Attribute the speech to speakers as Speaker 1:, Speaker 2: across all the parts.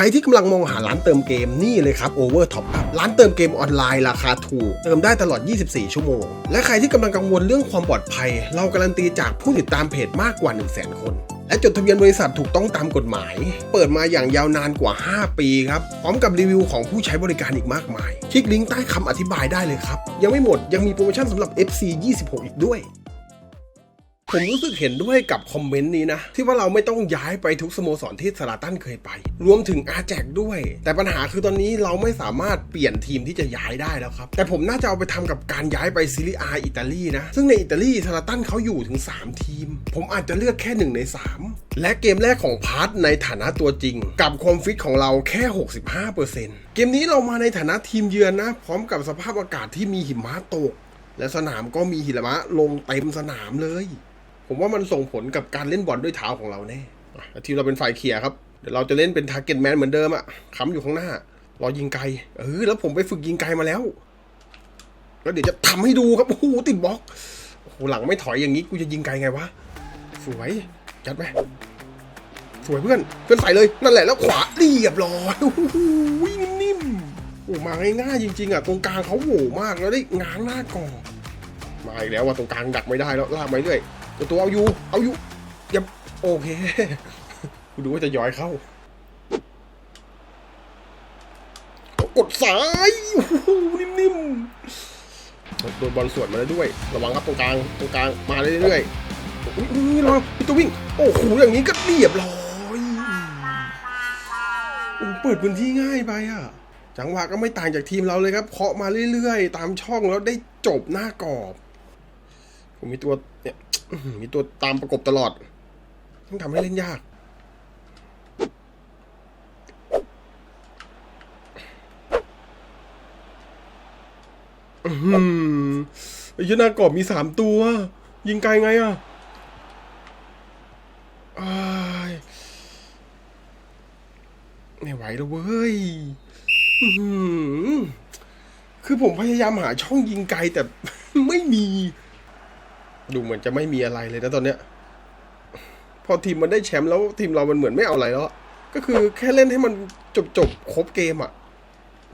Speaker 1: ใครที่กำลังมองหาร้านเติมเกมนี่เลยครับ Over Top Up ร้านเติมเกมออนไลน์ราคาถูก เติมได้ตลอด 24 ชั่วโมง และใครที่กำลังกังวลเรื่องความปลอดภัย เราการันตีจากผู้ติดตามเพจมากกว่า 1 0 0 0 0 0คนและจดทะเบียนบริษัทถูกต้องตามกฎหมาย เปิดมาอย่างยาวนานกว่า 5 ปีครับ พร้อมกับรีวิวของผู้ใช้บริการอีกมากมาย คลิกลิงก์ใต้คำอธิบายได้เลยครับ ยังไม่หมดยังมีโปรโมชั่นสำหรับ FC 26 อีกด้วย ผมรู้สึกเห็นด้วยกับคอมเมนต์นี้นะ ที่ว่าเราไม่ต้องย้ายไปทุกสโมสรที่สลาตันเคยไป รวมถึงอาแจกด้วย แต่ปัญหาคือตอนนี้เราไม่สามารถเปลี่ยนทีมที่จะย้ายได้แล้วครับ แต่ผมน่าจะเอาไปทำกับการย้ายไปซีรีอาอิตาลีนะ ซึ่งในอิตาลีสลาตันเขาอยู่ถึง 3 ทีม ผมอาจจะเลือกแค่ 1 ใน 3 และเกมแรกของพาร์ทในฐานะตัวจริง กับความฟิตของเราแค่ 65%เกมนี้เรามาในฐานะทีมเยือนนะ พร้อมกับสภาพอากาศที่มีหิมะตก และสนามก็มีหิมะลงเต็มสนามเลย ผมว่ามันส่งผลกับการเล่นบอลด้วยเท้าของเราแน่ทีมเราเป็นฝ่ายเคลียร์ครับ เดี๋ยวเราจะเล่นเป็นทาร์เก็ตแมนเหมือนเดิมอะค้ำอยู่ข้างหน้า รอยิงไกล เออ แล้วผมไปฝึกยิงไกลมาแล้ว แล้วเดี๋ยวจะทำให้ดูครับ โอ้โห ติดบล็อก โอ้โห หลังไม่ถอยอย่างนี้ กูจะยิงไกลไงวะ สวยจัดไหมสวยเพื่อน เพื่อนใส่เลย นั่นแหละ แล้วขวาเรียบร้อยโอ้โหนิ่มๆโอ้มาง่ายๆจริง ๆอะตรงกลางเขาโหมาก แล้วได้ง้างหน้ากอบมาอีกแล้วว่าตรงกลางดักไม่ได้แล้วลากไปเรื่อย ตัวตัวเอาอยู่ เอาอยู่อย่าโอเคกูดูว่าจะย้อยเข้า กดซ้ายนิ่มๆโดนบอลสวนมาแล้วด้วย ระวังครับตรงกลางตรงกลางมาเรื่อยๆอุ้ยอุ้ยรอพี่ตัววิ่ง โอ้โหอย่างนี้ก็เรียบร้อยเปิดพื้นที่ง่ายไปอะจังหวะก็ไม่ต่างจากทีมเราเลยครับเคาะมาเรื่อยๆ ตามช่องแล้วได้จบหน้ากรอบ ผมมีตัวเนี่ยมีตัวตามประกบตลอดต้องทำให้เล่นยาก อือหือไอ้ยหนากรอบมีสามตัว ยิงไกลไงอะไม่ไหวแล้วเว้ยคือผมพยายามหาช่องยิงไกลแต่ไม่มี ดูเหมือนจะไม่มีอะไรเลยนะตอนเนี้ย พอทีมมันได้แชมป์แล้วทีมเรามันเหมือนไม่เอาอะไรแล้ว ก็คือแค่เล่นให้มันจบจบครบเกมอะ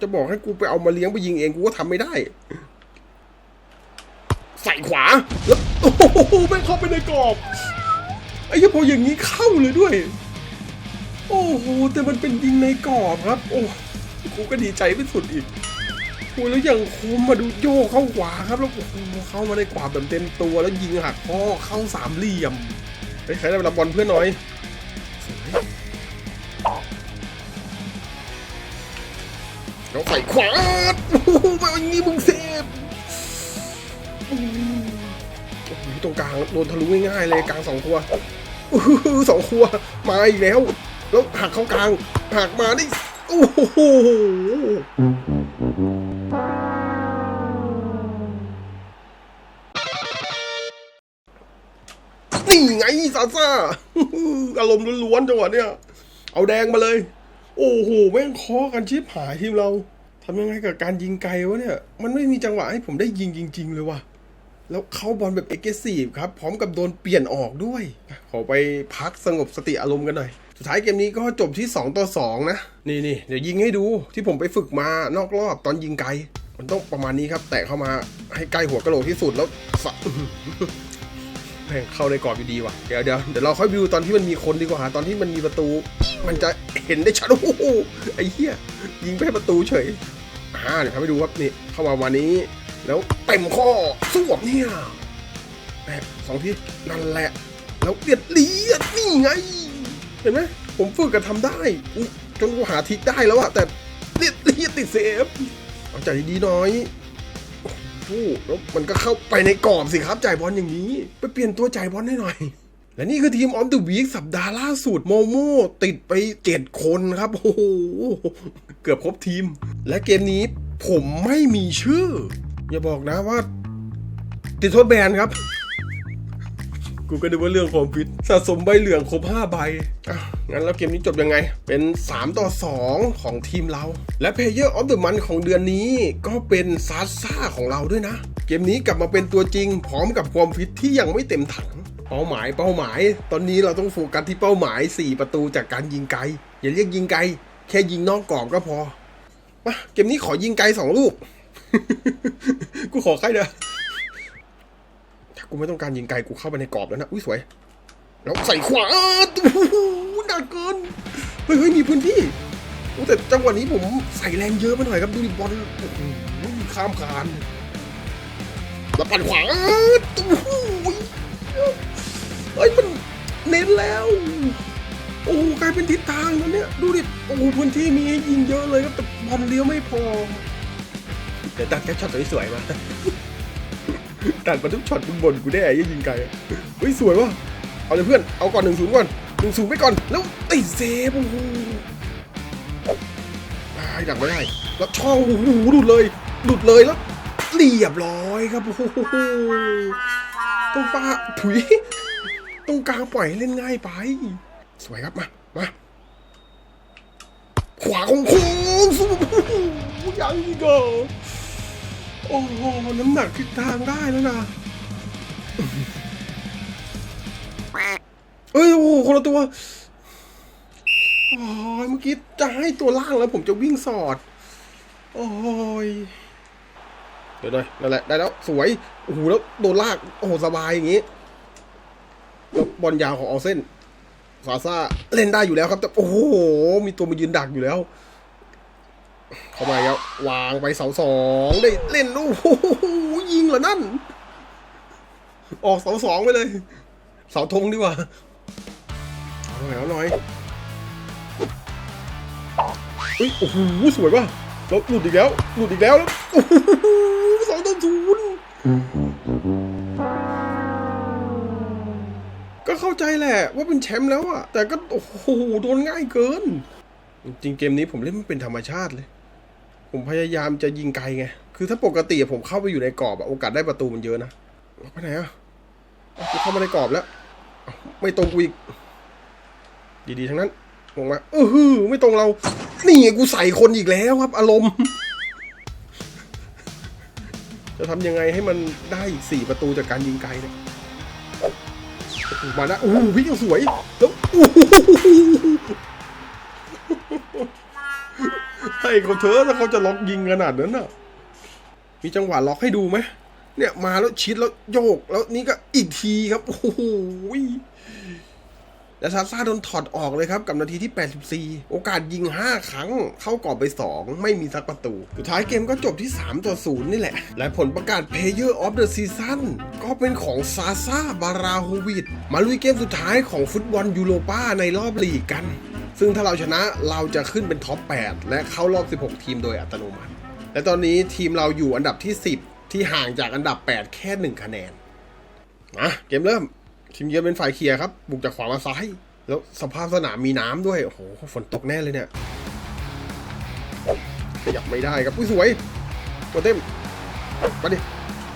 Speaker 1: จะบอกให้กูไปเอามาเลี้ยงไปยิงเองกูก็ทำไม่ได้ ใส่ขวา แล้วโอ้โหแม่งเข้าไปในกรอบ ไอ้เหี้ยพออย่างนี้เข้าเลยด้วย โอ้โหแต่มันเป็นยิงในกรอบครับ โอ้กูก็ดีใจไม่สุดอีก อ้ยแล้วอย่างคุมมาดูโยกเข้าขวาครับแล้วโอ้โหเข้ามาในกวาดแบบเต็มตัวแล้วยิงหักข้อเข้าสามเหลี่ยมเฮ้ใครได้เวลาบอลเพื่อนหน่อยสวยแล้วใส่ขวาโอ้โหมาอย่างนี้มึงเซฟโอ้โหตรงกลางโดนทะลุง่ายๆเลยกลางสองตัวอื้อหือสองตัวมาอีกแล้ว แล้วหักเข้ากลางหักมาได้โอ้โห ไงซาซ่าอารมณ์ล้วนๆจังหวะเนี้ยเอาแดงมาเลย โอ้โหแม่งเคอกันชิบหายทีมเราทำยังไงกับการยิงไกลวะเนี่ย มันไม่มีจังหวะให้ผมได้ยิงจริง ๆ เลยว่ะแล้วเข้าบอลแบบเอ็กซ์ซีฟครับ พร้อมกับโดนเปลี่ยนออกด้วย ขอไปพักสงบสติอารมณ์กันหน่อย สุดท้ายเกมนี้ก็จบที่ 2 ต่อ 2 นะ นี่นี่เดี๋ยวยิงให้ดูที่ผมไปฝึกมานอกรอบตอนยิงไกล มันต้องประมาณนี้ครับ แตะเข้ามาให้ใกล้หัวกระโหลกที่สุดแล้ว แม่งเข้าในกรอบอยู่ดีว่ะเดี๋ยวเดี๋ยวเดี๋ยวเราค่อยวิวตอนที่มันมีคนดีกว่าตอนที่มันมีประตู มันจะเห็นได้ชัดโอ้โหไอ้เหี้ยยิงไปให้ประตูเฉยอ่าเดี๋ยวทำให้ดูครับนี่เข้ามาวันนี้ แล้วเต็มข้อสวบเนี่ยแม่สองที่นั่นแหละ แล้วเลียดเลียดนี่ไง เห็นไหมผมฝึกกันทำได้อุ๊ยจนกูหาทิกได้แล้วอะแต่เลียดเลียดติดเซฟเอาใจดีๆน่อย โอ้โหแล้วมันก็เข้าไปในกรอบสิครับจ่ายบอลอย่างนี้ ไปเปลี่ยนตัวจ่ายบอลให้หน่อย และนี่คือทีมออมเดอะวีคสัปดาห์ล่าสุดโมโม่ติดไปเจ็ดคนครับ โอ้โห เกือบครบทีม และเกมนี้ผมไม่มีชื่อ อย่าบอกนะว่า ติดโทษแบนครับ กูก็นึกว่าเรื่องความฟิตสะสมใบเหลืองครบ5ใบงั้นแล้วเกมนี้จบยังไง เป็น 3 ต่อ 2 ของทีมเรา และ Player of the Month ของเดือนนี้ก็เป็นซาซ่าของเราด้วยนะ เกมนี้กลับมาเป็นตัวจริง พร้อมกับความฟิตที่ยังไม่เต็มถังเป้าหมายเป้าหมาย ตอนนี้เราต้องโฟกัสที่เป้าหมาย 4 ประตูจากการยิงไกล อย่าเรียกยิงไกล แค่ยิงนอกกรอบก็พอมาเกมนี้ขอยิงไกลสองลูก กูขอใครเด้อ กูไม่ต้องการยิงไกลกูเข้าไปในกรอบแล้วนะ อุ้ยสวย แล้วใส่ขวาอ้าวโอ้โหนักเกิน เฮ้ยเฮ้ยมีพื้นที่แต่จังหวะนี้ผมใส่แรงเยอะไปหน่อยครับ ดูดิบอลโอ้โหข้ามคานแล้วปั่นขวาอ้าวโอ้โหเฮ้ยมันเน้นแล้ว โอ้โหกลายเป็นทิศทางแล้วเนี่ย ดูดิ โอ้พื้นที่มีให้ยิงเยอะเลยครับแต่บอลเลี้ยวไม่พอ เดี๋ยวตัดแค่ช็อตสวยๆมา ตัดมาทุกช็อตบนบนกูได้ไอ้ยิงไกลเฮ้ยสวยว่ะเอาเลยเพื่อนเอาก่อนหนึ่งศูนย์ก่อนหนึ่งศูนย์ไปก่อนแล้วติดเซฟโอ้โหตายดักไม่ได้แล้วช่องโอ้โหหลุดเลยหลุดเลยแล้วเรียบร้อยครับโอ้โหตรงปลาถุยตรงกลางปล่อยเล่นง่ายไป สวยครับมามาขวาของโค้งสู้ยังอีกเหรอ โอ้โห น้ำหนักทิศทางได้แล้วนะเอ้ย โอ้โห คนละตัวโอ้ยเมื่อกี้จะให้ตัวล่างแล้วผมจะวิ่งสอด โอ้ย เดี๋ยวหน่อยนั่นแหละ ได้แล้ว สวย โอ้โห แล้วโดนลาก โอ้โห สบายอย่างงี้แล้วบอลยาวของออเส้นซาซ่าเล่นได้อยู่แล้วครับ แต่ โอ้โห มีตัวมายืนดักอยู่แล้ว เข้ามาแล้ววางไปเสาสองได้เล่นโอ้โหยิงเหรอนั่น ออกเสาสองไปเลย เสาธงดีกว่าเอาหน่อยเอาหน่อยเฮ้ยโอ้โหสวยป่ะแล้วหลุดอีกแล้วหลุดอีกแล้วแล้วโอ้โหสองต่อศูนย์ก็เข้าใจแหละ ว่าเป็นแชมป์แล้วอะแต่ก็โอ้โหโดนง่ายเกิน จริงเกมนี้ผมเล่นมันเป็นธรรมชาติเลย ผมพยายามจะยิงไกลไง คือถ้าปกติผมเข้าไปอยู่ในกรอบอะโอกาสได้ประตูมันเยอะนะไปไหนอะเอากูเข้ามาในกรอบแล้ว ไม่ตรงกูอีก ดีๆทั้งนั้นลงมาเออฮือไม่ตรงเรา นี่ไงกูใส่คนอีกแล้วครับ อารมณ์ จะทำยังไงให้มันได้อีกสี่ประตูจากการยิงไกลเนี่ยมาแล้วโอ้หวิ่งสวย แล้ว ให้เขาเถอะถ้าเขาจะล็อกยิงขนาดนั้นน่ะ มีจังหวะล็อกให้ดูไหมเนี่ยมาแล้วชิดแล้วโยก แล้วนี่ก็อีกทีครับ โอ้โหและซาซาโดนถอดออกเลยครับ กับนาทีที่ 84 โอกาสยิง 5 ครั้ง เข้ากรอบไป 2 ไม่มีสักประตู สุดท้ายเกมก็จบที่ 3 ต่อ 0 นี่แหละ และผลประกาศ Player of the Season ก็เป็นของซาซาบาราโฮวิดมาลุยเกมสุดท้ายของฟุตบอลยูโรป้าในรอบลีกกัน ซึ่งถ้าเราชนะเราจะขึ้นเป็นท็อป 8 และเข้ารอบ 16 ทีมโดยอัตโนมัติ และตอนนี้ทีมเราอยู่อันดับที่ 10 ที่ห่างจากอันดับ 8 แค่ 1 คะแนนมาเกมเริ่ม ทีมเยือนเป็นฝ่ายเคลียร์ครับ บุกจากขวามาซ้าย แล้วสภาพสนามมีน้ำด้วย โอ้โห ฝนตกแน่เลยเนี่ยขยับไม่ได้ครับอุ้ยสวยตัวเต็มมาดิ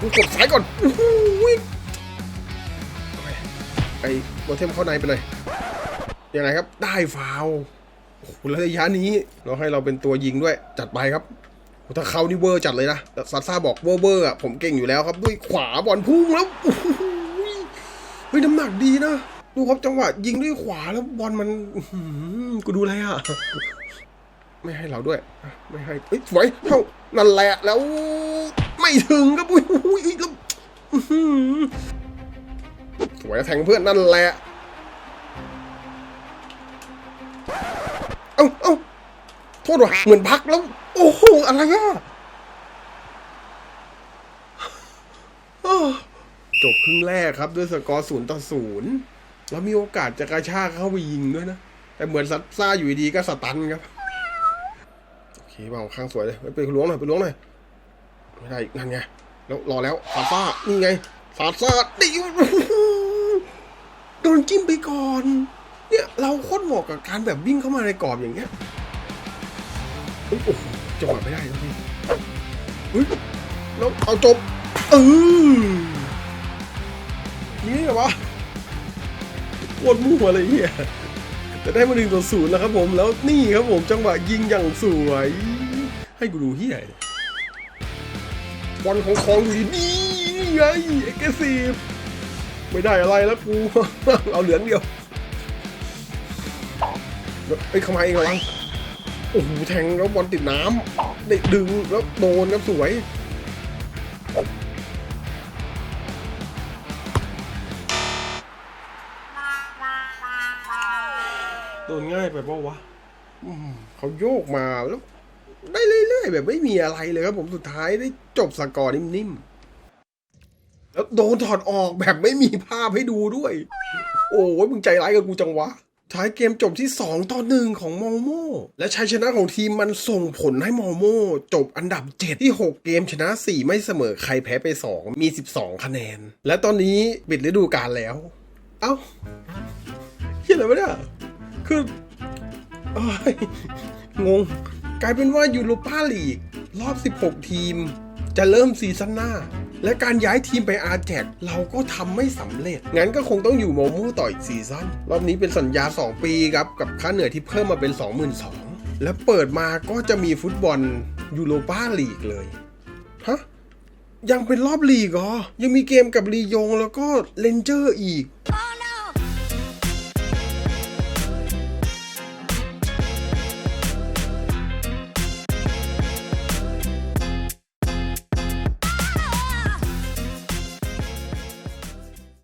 Speaker 1: กูกดซ้ายก่อนอ้โหไอ้ตัวเทมเข้าในไปเลย ยังไงครับ ได้ฟาวโอ้โหแล้วระยะนี้เราให้เราเป็นตัวยิงด้วยจัดไปครับถ้าเขานี่เวอร์จัดเลยนะแต่ซาซ่าบอกเวอร์เวอร์อะผมเก่งอยู่แล้วครับ ด้วยขวาบอลพุ่งแล้วโอ้โหเฮ้ยน้ำหนักดีนะดูครับจังหวะยิงด้วยขวาแล้วบอลมันกูดูอะไรอะไม่ให้เราด้วย ไม่ให้เอ้ยสวยเท่านั่นแหละแล้ว ไม่ถึงครับอุ้ยอุ้ยอุ้ยแล้วอื้อหือสวยแทงเพื่อนนั่นแหละ เอ้าเอ้าโทษว่ะเหมือนพักแล้ว โอ้โห อะไรอะอ้าจบครึ่งแรกครับด้วยสกอร์ศูนย์ต่อศูนย์แล้วมีโอกาสจะกระชากเข้าไปยิงด้วยนะ แต่เหมือนซัดซ่าอยู่ดีๆก็สตันครับ โอเคมาข้างสวยเลย ไปล้วงหน่อยไปล้วงหน่อย ไม่ได้อีกนั่นไง แล้วรอแล้วซาซ่า นี่ไงซาซ่าดิวโดนจิ้มไปก่อน เนี่ยเราโคตรเหมาะกับการแบบวิ่งเข้ามาในกรอบอย่างเงี้ยเฮ้ยโอ้โหจังหวะไม่ได้แล้วพี่เฮ้ยแล้วเอาจบเออนี่เหรอวะโคตรมั่วเลยเฮียแต่ได้มาหนึ่งต่อศูนย์แล้วครับผมแล้วนี่ครับผมจังหวะยิงอย่างสวย ให้กูดูเฮียเลยบอลของคองอยู่ดีนี่ไงเอ็กซ์ซีไม่ได้อะไรแล้วกู เอาเหลืองเดียว เอ้ยเข้ามาเองเหรอวังโอ้โหแทงแล้วบอลติดน้ำเด็กดึงแล้วโดนครับสวยโดนง่ายไปเปล่าวะเขาโยกมาแล้วได้เรื่อยๆแบบไม่มีอะไรเลยครับผมสุดท้ายได้จบสกอร์นิ่มๆ แล้วโดนถอดออกแบบไม่มีภาพให้ดูด้วย โอ้ยมึงใจร้ายกับกูจังวะ ท้ายเกมจบที่ 2 ต่อหนึ่งของมอโม และชัยชนะของทีมมันส่งผลให้มอโม จบอันดับ 7 ที่ 6 เกมชนะ 4 ไม่เสมอใครแพ้ไป 2 มี 12 คะแนน และตอนนี้ปิดฤดูกาลแล้ว เอ้าเฮียอะไรวะเนี่ยคืออยงง กลายเป็นว่ายูโรปาลีก รอบ 16 ทีม จะเริ่มซีซั่นหน้า และการย้ายทีมไปอาร์แจกเราก็ทำไม่สำเร็จ งั้นก็คงต้องอยู่โมมูต่ออีกซีซั่น รอบนี้เป็นสัญญา 2 ปีครับ กับค่าเหนื่อยที่เพิ่มมาเป็น 22,000และเปิดมาก็จะมีฟุตบอลยูโรปาลีกเลย ฮะ ยังเป็นรอบลีกเหรอ ยังมีเกมกับลียงแล้วก็เลนเจอร์อีก